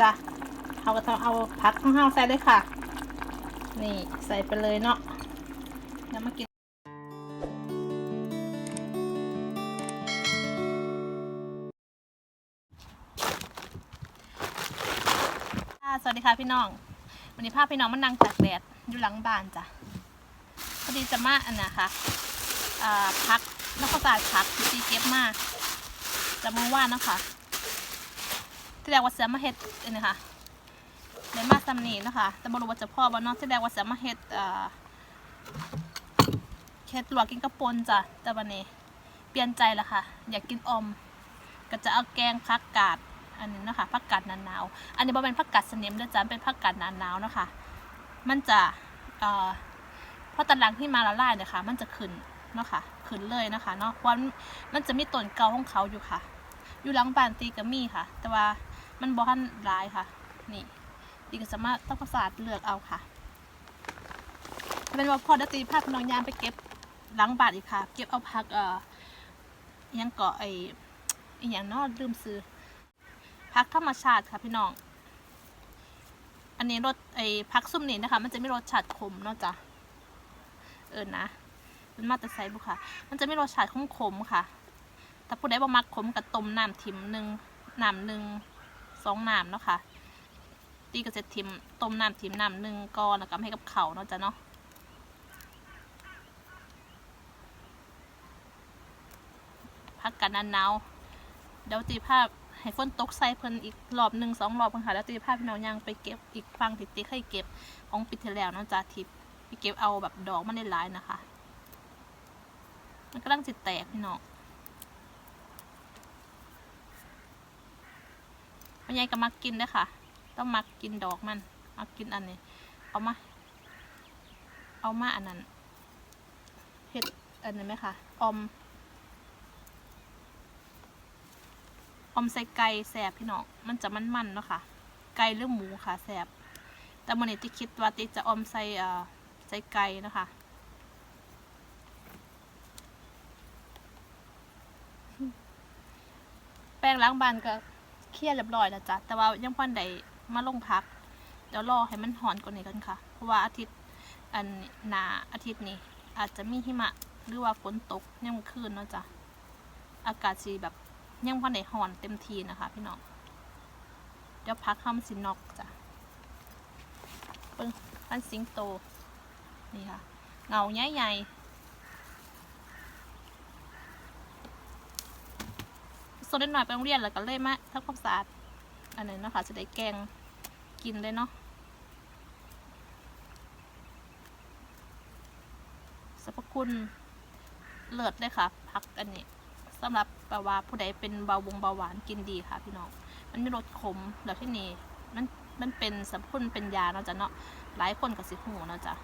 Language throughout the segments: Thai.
จ้ะเราก็ต้องเอาผักของเราใส่เลยค่ะ นี่ใส่ไปเลยเนาะเดี๋ยวมากินสวัสดีค่ะพี่น้อง วันนี้พาพพี่น้องมานั่งตากแดดอยู่หลังบ้านจ้ะพอดีจะมาอันนะคะอ่าพักนักประสาทพักที่ตีเก็บมาจะมองว่านะคะ ที่แรกว่าจะมาเฮ็ดอันนี้ค่ะได้มาซัมนีเนาะคะ แต่บรูว่าจะพ่อบ่เนาะที่แรกว่าจะมาเฮ็ดอ่าเฮ็ดลวกกินกระปนจ้ะแต่วันนี้ เปลี่ยนใจละค่ะ อยากกินอม ก็จะเอาแกงผักกาดอันนี้นะคะผักกาดหนาหนาวอันนี้บ่เป็นผักกาดสนิมเด้อจ้ะเป็นผักกาดหนาหนาวเนาะคะ มันจะเอ่อพราะตารางที่มาละลายเนี่ยค่ะ มันจะขึ้นเนาะค่ะขึ้นเลยนะคะเนาะเพราะมันมันจะมีต้นเกาของเขาอยู่ค่ะ อยู่หลังบ้านตีก็มีค่ะ แต่ว่า มันบ่ทันหลายค่ะ นี่ตีก็สามารถต้องประสาทเลือกเอาค่ะเป็นว่าพอดตีภาพน้องยามไปเก็บหลังบานอีกค่ะ เก็บเอาผักเอ่อยังเกาะไออีอย่างนอลืมซื้อพักธรรมชาติค่ะพี่น้อง อันนี้รสไอ้พักซุ่มนี่นะคะ มันจะไม่รสชาติขมเนาะจ้ะเออนะมันมาแต่ไซบุค่ะ มันจะไม่รสชาติขมขมค่ะถ้าผู้ใดบ่มักขมกับต้มน้ำทิมหนึ่งน้ำหนึ่ง สองน้ำเนาะค่ะตีก็จะทิมต้มน้ำทิมน้ำหนึ่งก่อนแล้วก็ให้กับเขาเนาะจ้ะเนาะพักกันนันหนาวเดี๋ยวตีภาพให้ฝนตกใส่เพิ่นอีกรอบหนึ่งสองรอบเพิ่นค่ะแล้วตีภาพพี่น้องยังไปเก็บอีกฟังติดตีเคยเก็บของปิดที่แล้วเนาะจ้าทิพย์ไปเก็บเอาแบบดอกมันได้หลายนะคะ มันก็ตั้งจิตแตกพี่น้อง มันยายก็มักกินด้อค่ะ ต้องมักกินดอกมันมักกินอันนี้ เอามา เอามาอันนั้นเห็ดอันนี้ไหมคะอมอมใส่ไก่แสบพี่น้องมันจะมันๆเนาะค่ะ ไก่หรือหมูค่ะแสบแต่มันนี่ที่คิดว่าติจะอมใส่เอ่อใส่ไก่นะคะแป้งล้างบานก็ เคี่ยวเรียบร้อยแล้วจ้ะแต่ว่ายังพันใดมาลงพักเดี๋ยวรอให้มันหอนกว่านี้กันค่ะ เพราะว่าอาทิตย์อันนาอาทิตย์นี้ อาจจะมีหิมะหรือว่าฝนตกยังคืนเนาะจ้ะอากาศสีแบบยังพอในหอนเต็มทีนะคะ พี่น้องเดี๋ยวพักห้ามสินอกจ้ะปิ้งพันสิงโตนี่ค่ะเงาใหญ่ใโซนนิดหน่อยไปโรงเรียนแล้วก็เลยมาทำความสะอาดอันนี้นะคะจะได้แกงกินเลยเนาะสรรพคุณเลิศเลยค่ะพักอันนี้สำหรับแบบว่าผู้ใดเป็นเบาวงเบาหวานกินดีค่ะพี่น้องมันมีรสขมแล้วที่นี่มันมันเป็นสรรพคุณเป็นยาเนาะจ้ะเนาะหลายคนก็สิหูเนาะจ้ะ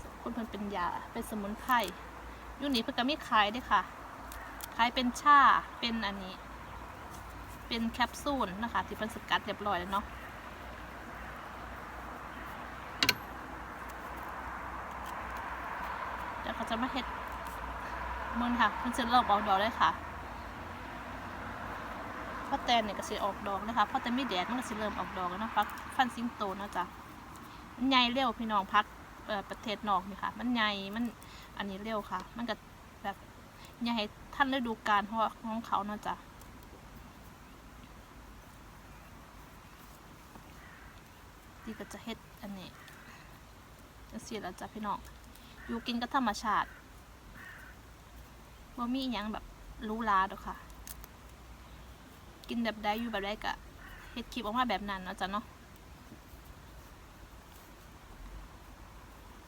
สรรพคุณเพิ่นเป็นยาเป็นสมุนไพรอยู่นี่เพิ่นก็มีขายด้วยค่ะ ขายเป็นชาเป็นอันนี้ เป็นแคปซูลนะคะ ที่เป็นสกัดเรียบร้อยแล้วเนาะเดี๋ยวเขาจะมาเฮ็ดมึงค่ะมันจะเริ่มออกดอกเลยค่ะเพราะแตนเนี่ยก็สิออกดอกนะคะเพราะแต่มีแดดมันก็สิเริ่มออกดอกแล้วนะฟักฟันซิงโตนะจ้ะมันใหญ่เร็วพี่น้องพักประเทศนอกนี่ค่ะ มันใหญ่มันอันนี้เร็วค่ะ มันก็แบบใหญ่ ท่านฤดูกาลเพราะของเขาเนาะจ้ะดีก็จะเฮ็ดอันนี้จะเสียแล้วจ้ะพี่น้องอยู่กินกับธรรมชาติว่ามีอหยังแบบรู้ลาดอกค่ะ กินแบบใดอยู่แบบใดกะเฮ็ดคลิปออกมาแบบนั้นเนาะจ้ะเนาะ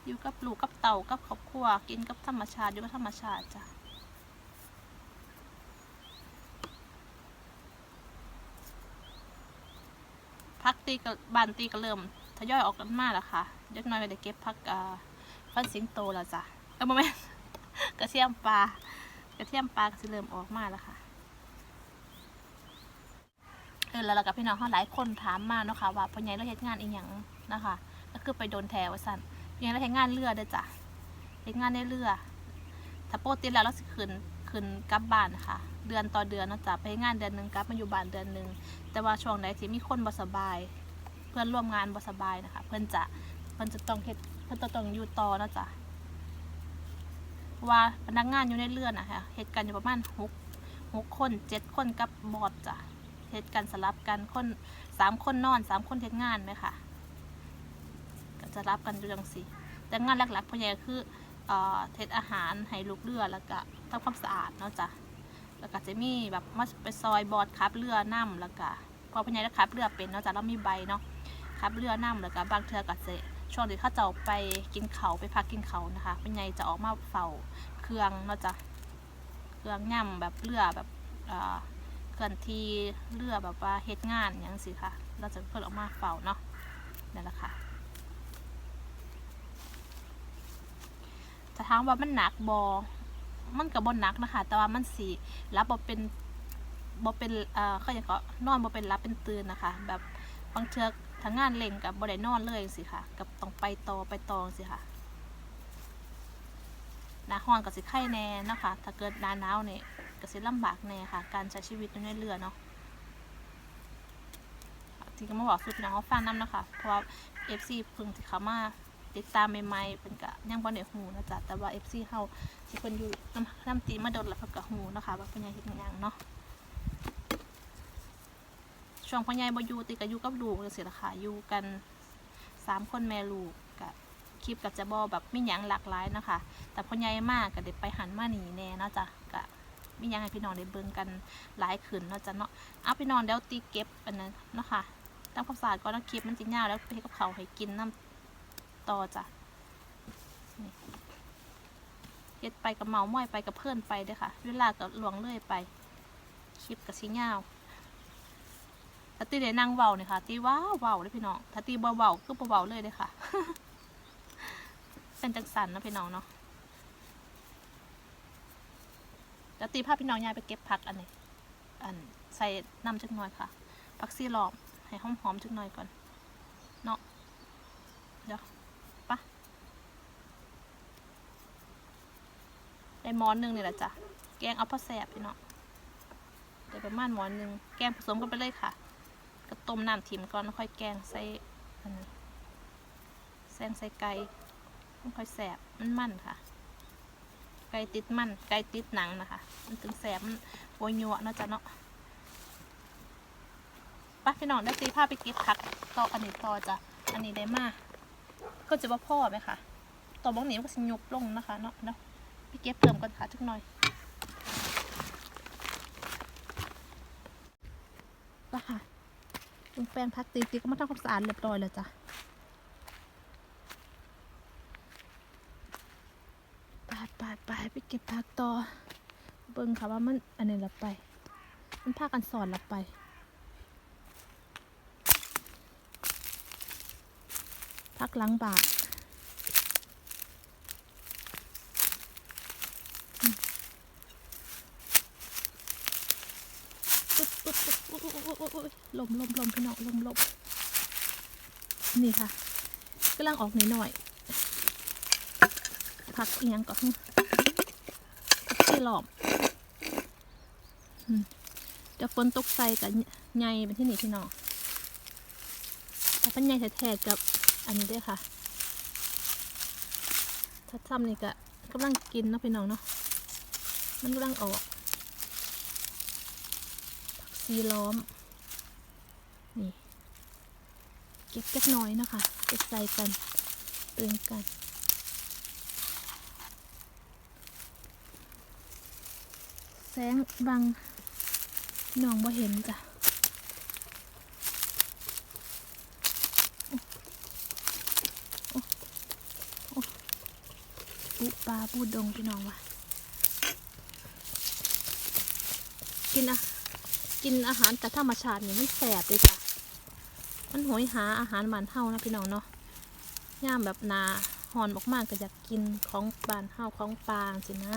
อยู่กับลูกกับเต่ากับครอบครัว กินกับธรรมชาติอยู่กับธรรมชาติจ้ะ พักตีกับบานตีก็เริ่มทยอยออกกันมาแล้วค่ะเล็กน้อยก็ได้เก็บพักอ่าฟันสิงโตแล้วจ้ะเออโมเมนกระเทียมปลากระเทียมปลาก็สิเริ่มออกมาแล้วค่ะเออแล้วเรากับพี่น้องเขาหลายคนถามมาเนาะค่ะว่าพ่อใหญ่เราเฮ็ดงานอีหยังนะคะก็คือไปโดนแถวสั่นพ่อใหญ่เราเฮ็ดงานเรือเด้อจ้ะเฮ็ดงานในเรือ ถ้าโปกติแล้วเราสิขึ้น ขึ้นกลับบ้านค่ะ เดือนต่อเดือนเนาะจ้ะไปงานเดือนหนึ่งกลับมาอยู่บ้านเดือนหนึ่งแต่ว่าช่วงไหนที่มีคนบ่สบาย เพื่อนร่วมงานบ่สบายนะคะ เพื่อนจะเพื่อนจะต้องเฮ็ดเพื่อนจะต้องอยู่ต่อเนาะจ้ะว่าพนักงานอยู่ในเรือนนะคะเหตุกันอยู่ประมาณหกหกคนเจ็ดคนกับบอดจ้ะเหตุกันสลับกันคนสามคนนอนสามคนเฮ็ดงานไหมคะก็จะรับกันอยู่จังสี่แต่งานหลักๆพ่อใหญ่คือเอ่อเทศอาหารให้ลูกเรือแล้วก็ ทำความสะอาดเนาะจ้ะแล้วก็จะมีแบบมาไปซอยบอดคับเรือน้ำแล้วก็พอพญ่ได้คับเรือเป็นเนาะจ้ะแล้วมีใบเนาะขับเรือน้ำแล้วก็บางเทือก็จะช่วงที่เขาเจะออกไปกินเขาไปพักกินเขานะคะเป็นไงจะออกมาเฝ้าเครื่องเนาะจ้ะเครื่องย่ำแบบเรือแบบเอ่อเคลื่อนที่เรือแบบว่าเฮ็ดงานอย่างสิค่ะ เราจะเพิ่นออกมาเฝ้าเนาะนั่นแหละค่ะถ้าถามว่ามันหนักบอ มันกับบนหนักนะคะ แต่ว่ามันสีรับบ่เป็นบ่เป็นเอ่อเขาอยากก็นอนบ่เป็นรับเป็นตื่นนะคะ แบบบางเทือกทางงานเล่งกับบ่ได้นอนเลยสิค่ะ กับต้องไปต่อไปต่อสิค่ะหนาฮ้อนก็สิไข้แน่นะคะ ถ้าเกิดหนาหนาวเนี่ยก็สิลำบากแน่ค่ะ การใช้ชีวิตอยู่ในเรือเนาะที่ก็มาบอกสู่พี่น้องเขาฟังนํนะคะ เพราะว่า FC เพิ่งที่เขามา ติดตามใหม่ๆเป็นกะยังบ่ได้ฮู้นะจ๊ะแต่ว่า FC เฮาที่เพิ่นอยู่นำนํตีมาโดนแล้วเพิ่นก็ฮู้นะคะว่าเพิ่นยังเฮ็ดหยังเนาะช่วงพ่อใหญ่บ่อยู่ติก็อยู่กับลูกจังซี่ล่ะค่ะอยู่กันสามคนแม่ลูกก็คลิปก็จะบ่แบบมีหยังหลากหลายนะคะ แต่พ่อใหญ่มากก็ได้ไปหันมาหนีแน่เนาะจ้ะก็มีหยังให้พี่น้องได้เบิ่งกันหลายขึ้นเนาะจ้ะเนาะเอาพี่น้องเดี๋ยวตีเก็บอันนั้นเนาะค่ะทำความสะอาดก่อนนะคลิปมันสิยาวแล้วไปกับเขาให้กินน้ำ ต่อจ้ะเฮ็ดไปกับเมาม้อยไปกับเพื่อนไปด้อค่ะ เวลาก็ล่วงเลื่อยไป คลิปก็สิยาวถ้าตีได้นั่งเว้าเนี่ยค่ะ ตีว้าวเว้าเลยพี่น้องถ้าตีบ่เว้าคือบ่เว้าเลยเลยค่ะ เป็นจังสันนะพี่น้องเนาะแล้วตีภาพพี่น้องยายไปเก็บผักอันนี้ อันใส่น้ำจักหน่อยค่ะผักซีหลอมให้หอมๆจักหน่อยก่อน เนาะเดี๋ยวปะ ได้หมอนหนึ่งนี่แหละจ้ะ แกงเอาพอแสบพี่น้องได้ประมาณหมอนหนึ่งแกงผสมกันไปเลยค่ะก็ต้มน้ำทิมก่อนค่อยแกงใส่อันนี้แซงใส่ไก่ค่อยแสบมันมันค่ะ ไก่ติดมันไก่ติดหนังนะคะ มันถึงแสบมันโวยยัวเนาะจ๊ะเนาะไป้าพี่น้องได้ตีผ้าไปเก็บผักต่ออันนี้ต่อจ้ะอันนี้ได้มากก็จะว่าพ่อไหมคะต่อบางนี้ก็สิยุบลงนะคะเนาะเนาะ ไปเก็บเพิ่มก่อนค่ะทุกหน่อยก็ค่ะลงแปรงพักตีตีก็มาทำความสะอาดเรียบร้อยแล้วจ้ะไปไปไปไปเก็บผักต่อ เบิ่งค่ะว่ามันอันนี้ละไป มันพากันสอนละไปพักล้างบาทอืมปุ๊บปุ๊บปุ๊บ อุ๊ยอุ๊ยลมลมลมพี่น้องลมลมนี่ค่ะกำลังออกหน่อยๆผักเอียงก่อนผักชีหลอมอืมเดี๋ยวฝนตกใส่กับไงเป็นที่นี่พี่น้องถ้าเป็นไงแท้ๆกับอันนี้ด้วยค่ะถ้าทำนี่ก็กำลังกินเนาะพี่น้องเนาะมันกำลังออกผักซีล้อม นี่ เก็บเล็กน้อยนะคะเก็บใส่กันเตือนกันแสงบังหนองบ่เห็นจ้ะปูปลาปูดงพี่น้องว่ะกินอะกินอาหารจากธรรมชาตินี่มันแสบเลยจ้ะ มันโหยหาอาหารบ้านเฮานะพี่น้องเนาะย่ามแบบนาหอนมากๆก็อยากกินของบ้านเฮาของปลาสินะ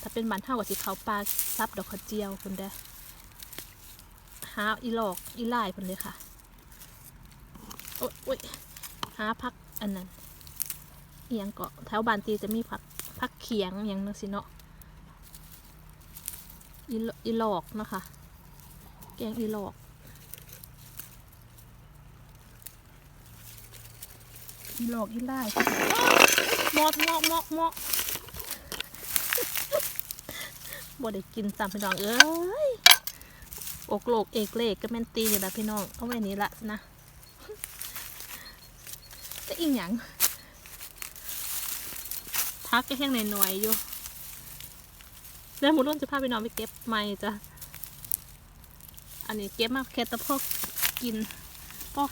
ถ้าเป็นบ้านเฮาก็สิเขาปลาซับดอกขเจียวคนเด้อหาอีหลอกอีไล่คนเลยค่ะโอ๊ยหาพักอันนั้นเอียงเกาะแถวบานตีจะมีผักผักเขียงอย่างนั้นสิเนาะอีหลอกนะคะ แกงอีหลอก อีหลอกอีไล่หมดหมอกหมอกหมอกบ่ได้กินตามพี่น้องเอ้ยอกโลกเอกเลกก็แม่นตีอยู่ละพี่น้องเอาไว้นี้ละนะจะอีหยังพักก็แห้งหน่อยๆอยู่แล้วหมูรุ่นจะพาไปนอนไปเก็บไม้จ้ะอันนี้เก็บมาแค่แตะพอกกินก็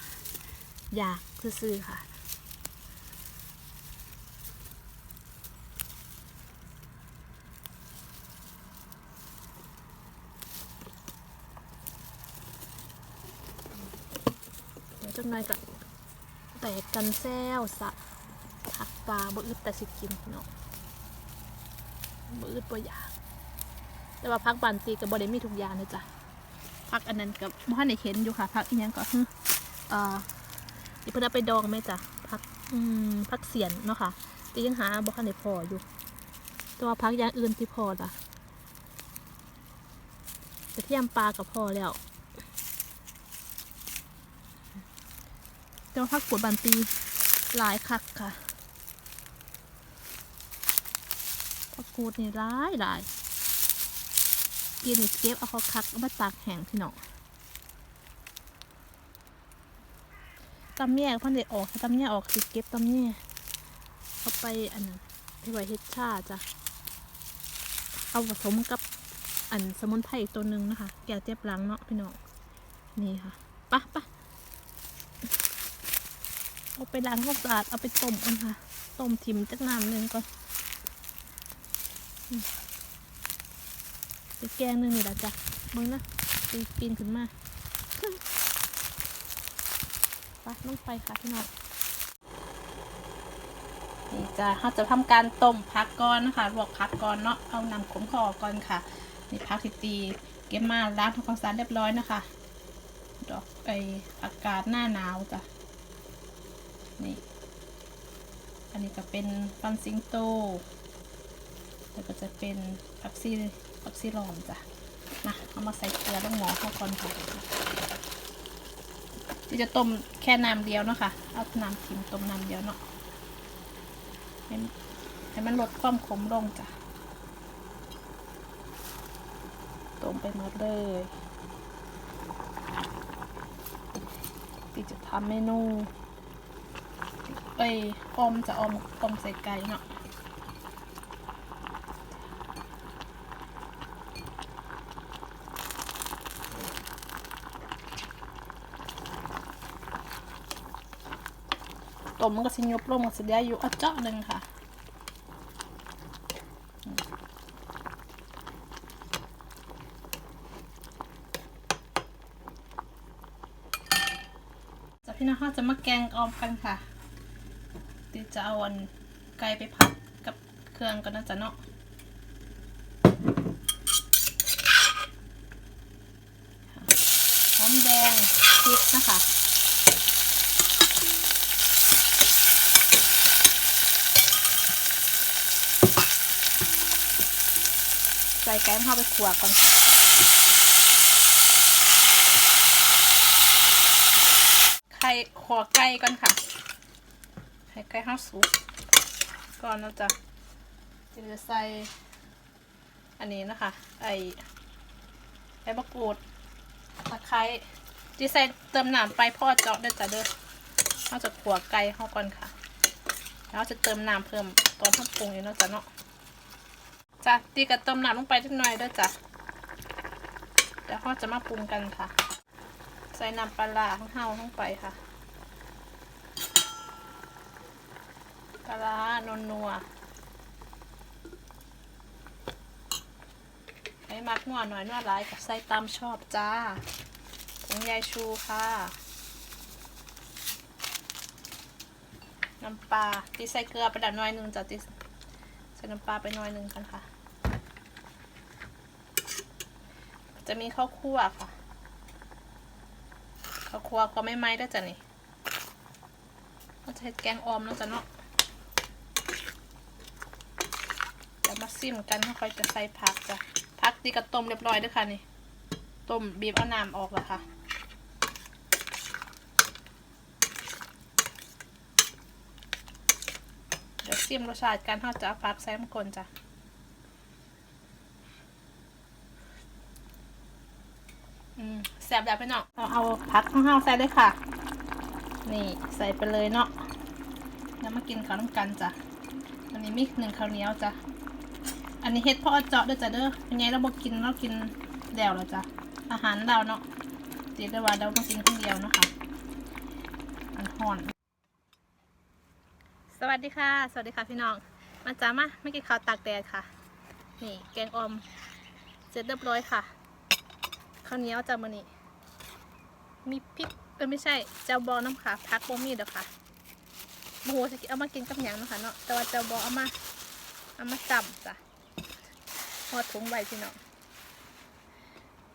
อยากซื้อๆค่ะ เดี๋ยวจังหน่อยก็แตกกันแซวสะผักปลาบ่อึดแต่สิกินเนาะบ่อึดบ่อยากแต่ว่าพักบานตีกับ่ได้มีทุกอย่างเลยจ้ะพักอันนั้นกับบ่ทันได้เห็นอยู่ค่ะพักอีหยังก็คือเอ่อที่เพิ่นเอาไปดองไหมจ้ะพักอืมพักเสียนเนาะค่ะต่ยังหาบ่ทันได้พออยู่ แต่ว่าพักอย่างอื่นที่พอจ้ะกระเทียมปลากับพอแล้ว แต่ว่าพักปวดบานตีหลายคักค่ะพักกูดนี่หลายหลายเกินนี่เก็บเอาเขาคักเอามาตากแห้งพี่น้องตำแย่พันเด็ออกตำแย่ออกสิเก็บตำแย่เอาไปอันนั้นไปไว้เฮ็ดชาจ้ะเอาผสมกับอันสมุนไพรอีกตัวหนึ่งนะคะ แก้เจ็บหลังเนาะพี่น้องนี่ค่ะปะปะ เอาไปล้างความสะอาดเอาไปต้มกันค่ะต้มทิมจักน้ำหนึ่งก่อนไปแกงหนึงนี่ละจ้ะมึงนะปีปีนขึ้นมาไปลงไปค่ะพี่น้องนี่จ้ะเราจะทำการต้มพักก่อนนะคะลวกพักก่อนเนาะเอาน้ำขมขอกก่อนค่ะนี่พักที่ตีเก็บมาล้างทำความสะอาดเรียบร้อยนะคะ ดอกไออากาศหน้าหนาวจ้ะ นี่อันนี้ก็เป็นฟันซิงโตแล้วก็จะเป็นผักซีผักซีลอมจ้ะนะเอามาใส่เกลือลงหม้อเข้าก่อนค่ะที่จะต้มแค่น้ำเดียวเนาะค่ะเอาน้ำทิมต้มน้ำเดียวเนาะให้ให้มันลดความขมลงจ้ะต้มไปหมดเลยที่จะทำเมนู เอ้ยอมจะอมออมใส่ไก่เนาะต้มมันก็สิยุบลงมันสิได้อยู่อะเจาะหนึ่งค่ะจะพี่น้องเขาจะมาแกงออมกันค่ะ จะเอาอันไก่ไปผัดกับเครื่องกันนะจ๊ะเนาะหอมแดงพริกนะคะใส่ไก่เข้าไปขัวก่อนค่ะไข่ขอไก่ก่อนค่ะ ให้ไก่เข้าสุกก่อนนะจ๊ะจะจะใส่อันนี้นะคะ ไอไอมะกรูดตะไคร้ที่ใส่เติมน้ำไปพ่อเจาะได้จ้ะเด้อเราจะขัวไก่เข้าก่อนค่ะ แล้วจะเติมน้ำเพิ่มตอนทำปรุงอยู่เนาะจ๊ะเนาะจ้ะตีกับเต้มน้ำลงไปนิดหน่อยเด้วยจ้ะเดี๋ยวเราจะมาปรุงกันค่ะ ใส่น้ำปลาร้าของเฮาลงไปค่ะ ปลาร้านนัวไอ้มักนัวหน่อยนัวหลายกับใส่ตามชอบจ้าผงยายชูค่ะ น้ำปลาตีใส่เกลือไปดับหน่อยหนึ่งจ้ะตีใส่น้ำปลาไปหน่อยหนึ่งกันค่ะ จะมีข้าวคั่วค่ะข้าวคั่วก็ไม่ไหม้ด้วยจ้ะนี่เราจะเฮ็ดแกงออมแล้วจ้ะเนาะเดี๋ ยวมาซิมกันค่อยจะใส่ผักจ้ะผักตีกับต้มเรียบร้อยด้วยค่ะนี่ต้มบีบเอาน้ำออกแล้วค่ะเดี๋ยวซิมรสชาติการทอดจะเอาพักแซมก่อนจ้ะอืมแซ่บแบบไปเนาะเอาเอาพักข้างๆใส่เลยค่ะ นี่ใส่ไปเลยเนาะแล้วมากินข้าวน้ำกันจ้ะอันนี้มีหนึ่งข้าวเหนียวจ้ะ อันนี้เฮ็ดเพราะเอเจาะเด้อจ้ะเด้อเป็นไงเราบอกกินเรากินเดี่ยวแล้วจ้ะอาหารเราเนาะตีได้ว่าเรามากินคนเดียวเนาะค่ะอันห่อน สวัสดีค่ะ สวัสดีค่ะพี่น้อง มาจ้ามาไม่กินข้าวตากแดดค่ะ นี่แกงออมเสร็จเรียบร้อยค่ะข้าวเหนียวจ้ามือนี่มีพริกเออไม่ใช่เจ้าบอน้ำค่ะพักบ่มีเด้อค่ะโมโหจะเอามากินกับหยังเนาะคะเนาะแต่ว่าเจ้าบอเอามาเอามาจำจ้ะ อดถุงไว้พี่น้อง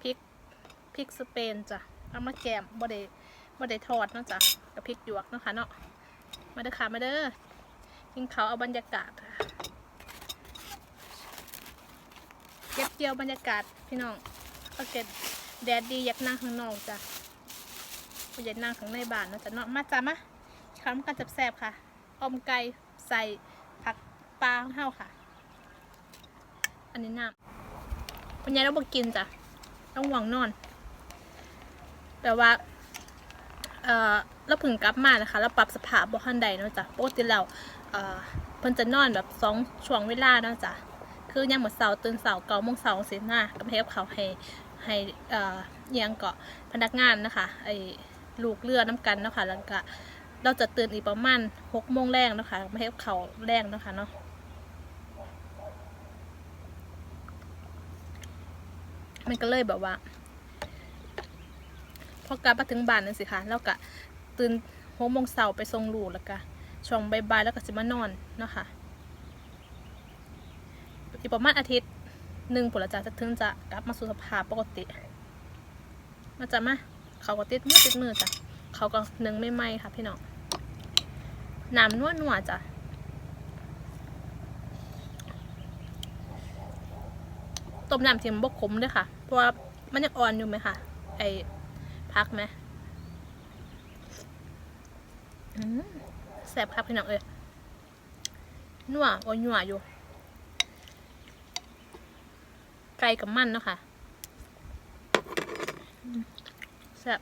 พริกพริกสเปนจ้ะเอามาแกมบ่ได้บ่ได้ทอดเนาะจ้ะกับพริกหยวกเนาะค่ะเนาะมาเด้อค่ะมาเด้อกินเขาเอาบรรยากาศค่ะเก็บเกี่ยวบรรยากาศพี่น้องโอเคแดดดีอยากนั่งข้างนอกจ้ะบ่อยากนั่งข้างในบ้านเนาะจ้ะเนาะมาจ้ะมาคำกันแซ่บๆค่ะอมไก่ใส่ผักปลาของเฮาค่ะ นนี้น้ำปัญญาเราบอกกินจ้ะ ต้องหวังนอน แต่ว่า เออเราเพึ่งกลับมานะคะเราปรับสภาพบ่ทันใดเนาะจ้ะปกติแล้วเออเพิ่นจะนอนแบบสองช่วงเวลาเนาะจ้ะ คือยามมื้อเช้าตื่นเช้าเก้าโมงเช้าสิมาก็ไปเฮ็ดกับข้าให้ให้เอ่อยังเกาะพนักงานนะคะไอ้ลูกเรือน้ำกันเนาะค่ะแล้วก็เราจะตื่นอีกประมาณหกโมงแรงนะคะมาเฮ็ดกับข้าแรงนะคะเนาะ มันก็เลยแบบว่า พอกลับมาถึงบ้านนั่นสิคะแล้วก็ตื่นหกโมงเช้าไปส่งลูกแล้วก็ช่วงบ่ายๆแล้วก็สิมานอนเนาะค่ะอีกประมาณอาทิตย์หนึ่งผลจะจะถึงจะกลับมาสู่สภาพปกติมาจะมาเขาก็ติดมือติดมือจ้ะเขาก็หนึ่งไม่ไหมค่ะพี่น้องน้ำนวดนวดจ้ะ ต้มน้ำเทียมบกขมด้วยค่ะ เพราะว่ามันยังอ่อนอยู่ไหมค่ะ ไอพักไหมแสบครับพี่น้องเอ้ยนัวโอ้ยนัวอยู่ ไก่กับมันเนาะค่ะแสบ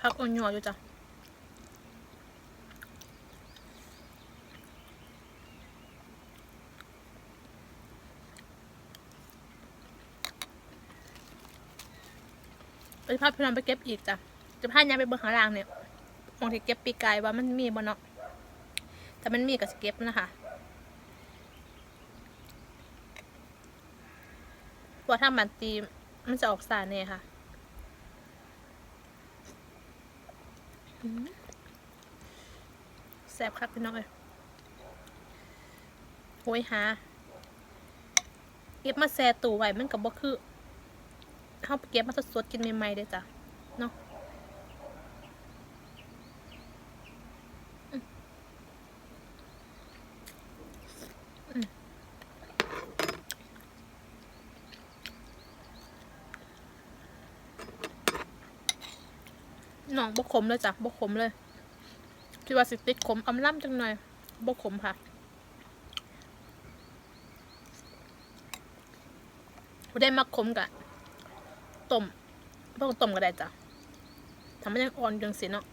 พักโอ้ยนัวอยู่จ้ะ ไปพาพี่น้องไปเก็บอีกจ้ะจะพายังไปเบิ่งข้างล่างเนี่ยมองที่เก็บปีกไก่ว่ามันมีบ่เนาะแต่มันมีก็สเก็บนะคะเพราถ้ามันตีมันจะออกสารเนี่ยค่ะแซ่บครับพี่น้องเอ้ยโหยหาเก็บมาแซ่ตู้ไว้มันก็บ่คือ ขาไปเก็บมาสดๆกินใหม่ๆเลยจ้ะเนาะหน่องบกขมเลยจ้ะบกขมเลยพี่ว่าสิติดขมอำล่ำจังหน่อยบกขมค่ะได้มาขมกะ ต้มพวกต้มก็ได้จ้ะทำให้ยังอ่อนยังสิเนาะ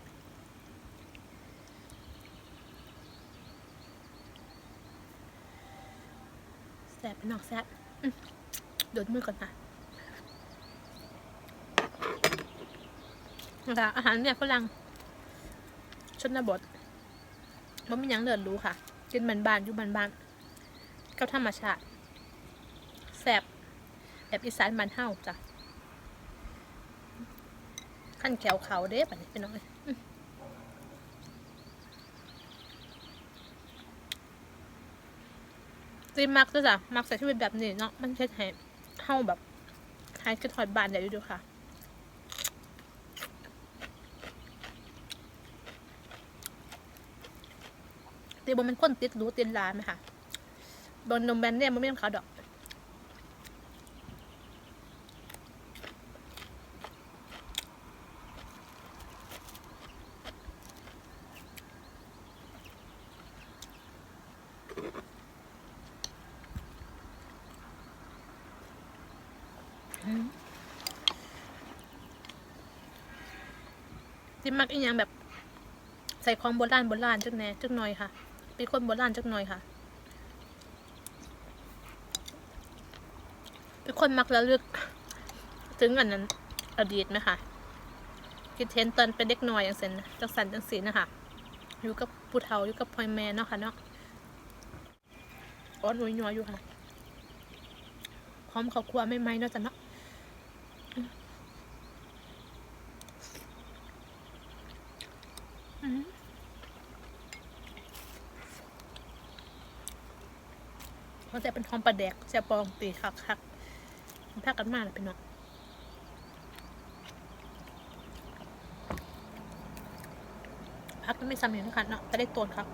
แซ่บเป็นนอกแซ่บโดดมือก่อนค่ะนะคะอาหารเนี่ยฝรั่งชนบทมันไม่ยังเดือดรู้ค่ะกินบานบานอยู่บานบานๆกับธรรมชาติแซ่บแบบอีสานบานเฮาจ้ะ ขั้นแขวเขาเด้ป่ะนี่พี่น้องซีมักด้จ้ะมักใส่ชีวิตแบบนี้เนาะมันเช็ดให้เข้าแบบหายกระถอดบานเดี๋ยวดูค่ะตีบนมันข้นติดรู้ติดรานไหมค่ะบนนมแบนเนี่ยมันไม่ต้องเขาดอก มักอีกอย่างแบบใส่ของโบราณโบราณจักแหน่จักหน่อยค่ะเป็นคนโบราณจักหน่อยค่ะเป็นคนมักระลึก ถึงอันนั้น อดีตไหมคะคิดเห็นตอนเป็นเด็กน้อยอย่างเซนจังสันจังสีนะคะอยู่กับผู้เฒ่าอยู่กับพ่อแม่เนาะค่ะเนาะอ้อนหนุ่ยหนัวอยู่ค่ะ พร้อมเขาวครัวไม่ไหมเนาะจ้ะเนาะ อืม จะเป็นทอมปลาแดกแซ่บปองตีคักคักมันพากันมากเลยเป็นเนาะพักไม่ซ้ำอย่างนั้นค่ะเนาะจะได้ตัวครับ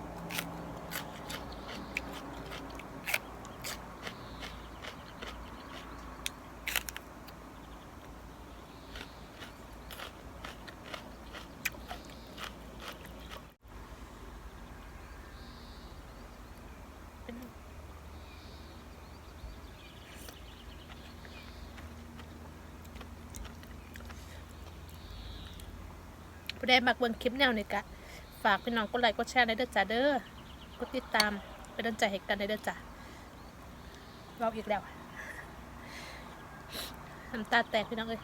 ผู้ใดมักเบิ่งคลิปแนวนี้กะ ฝากพี่น้องกดไลค์กดแชร์ในเด้อจ้าเด้อกดติดตามเป็นกำลังใจให้กันในเด้อจ้าเราอีกแล้วน้ำตาแตกพี่น้องเอ้ย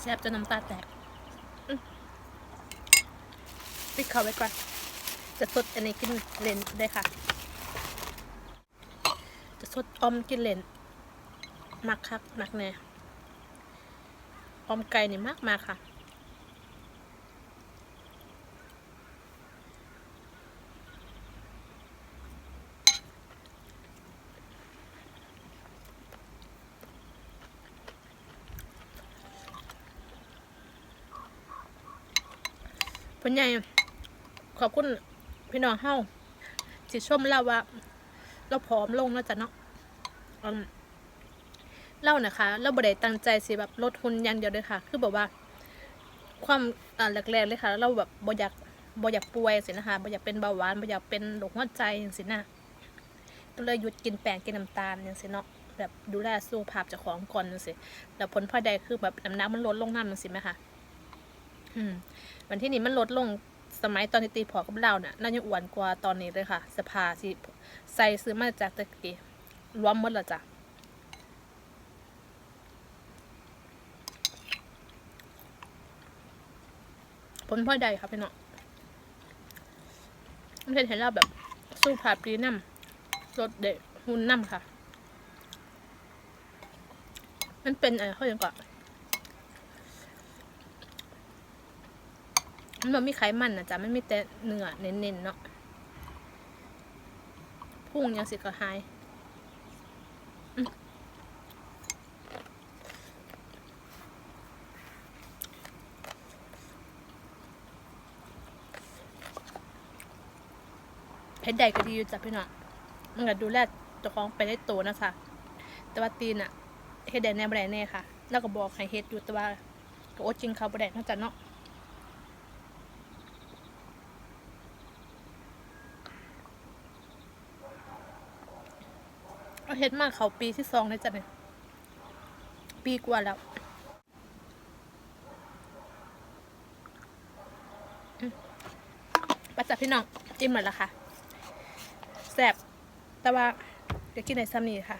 แซ่บจนน้ำตาแตกปิดเขาไว้ก่อนจะสดอันนี้กินเลนได้ค่ะ สดอมกินเล่นมักคักมักแน่อมไก่นี่มากมากค่ะเพ่นใหญ่ขอบคุณพี่น้องเฮาสิชมเราว่า เราผอมลงแล้วจ้ะเนาะ เล่านะคะ เราบ่ได้ตั้งใจสิแบบลดหุ่นอย่างเดียวเลยค่ะ คือแบบว่า ความอ่าแรกๆเลยค่ะ เราแบบบ่อยากบ่อยากป่วยสินะคะบ่อยากเป็นเบาหวานบ่อยากเป็นโรคหัวใจอย่างสินะก็เลยหยุดกินแป้งกินน้ำตาลอย่างสิเนาะแบบดูแลสุขภาพเจ้าของก่อนจังสิแล้วผลพลอยได้คือแบบน้ำหนักมันลดลงน้ำจังสิไหมคะอืมวันที่นี้มันลดลงสมัยตอนที่ตีพอกับเราเนี่ยน่าจะอ้วนกว่าตอนนี้เลยค่ะ สภาที่ใส่ซื้อมาจากตะกี้ รวมหมดล้วจ้ะผลพลอยได้ครับพี่น้องไม่เห็นเห็นเราแบบ สู้ผ่าปรีน้ำลดเด็กหุ่นน้ำค่ะ มันเป็นอะไรเขาอย่างก่อนมันบ่มีไขมันนะจ๊ะมันมีแต่เนื้อเน้นๆเนาะพุ่งยังสิก็หาย เพชรใดก็ดีอยู่จ้ะพี่น้องมันก็ดูแลเจ้าของไปได้โตนะคะแต่ว่าตีนอะเฮ็ดได้แน่บ่ได้แน่ค่ะ แล้วก็บอกให้เฮ็ดอยู่แต่ว่าก็อดจริงเขาบ่ได้นาะจ๊ะเนาะเอาเฮ็ดมากเขาปีที่สองเลยจ้ะเนี่ยปีกว่าแล้วมปัจจับพี่น้องจิ้มหมดแล้วค่ะ แต่ว่าเดี๋ยวกินในซ้ำนี่ค่ะ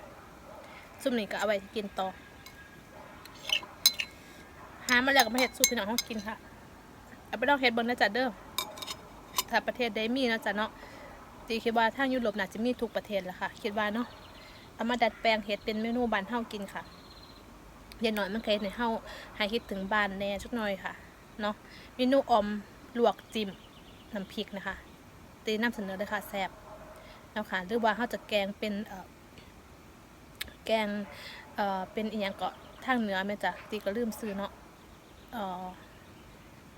ซุปนี้ก็เอาไว้กินต่อ หามาแล้วก็มาเฮ็ดซุปพี่น้องห้องกินค่ะ เอาไปลองเฮ็ดเบิ่งนะจ๊ะเด้อถ้าประเทศใดมีนะจ๊ะเนาะตีคิดว่าทางยุโรปน่าจะมีทุกประเทศแหละค่ะ คิดว่าเนาะ เอามาดัดแปลงเฮ็ดเป็นเมนูบ้านเฮากินค่ะอย่างน้อยมันเคยในเฮาให้คิดถึงบ้านแน่สักหน่อยค่ะ เนาะ เมนูอมลวกจิ้มน้ำพริกนะคะ ตีนำเสนอเลยค่ะแซ่บ แล้วค่ะหรือว่าเฮาจะแกงเป็นเออแกงเออเป็นอีหยังก็ทางเหนือแม่จ้ะตีก็ลืมซื้อเนาะเออ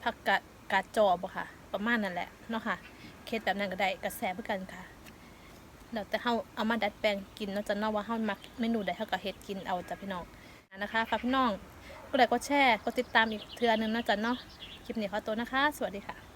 ผักกาดกาดจอบค่ะ ประมาณนั่นแหละเนาะค่ะเคสแบบนั้นก็ได้กระแสเหมือนกันค่ะแล้วแต่เฮาเอามาดัดแปลงกินเนาะจะนาะว่าเฮามักเมนูใดเฮาก็เฮ็ดกินเอาจ้ะพี่น้องนะคะฝากพี่น้องกดไลค์กดแชร์กดติดตามอีกเทือนึงนาะจ้ะเนาะคลิปนี้ขอตัวนะคะ สวัสดีค่ะ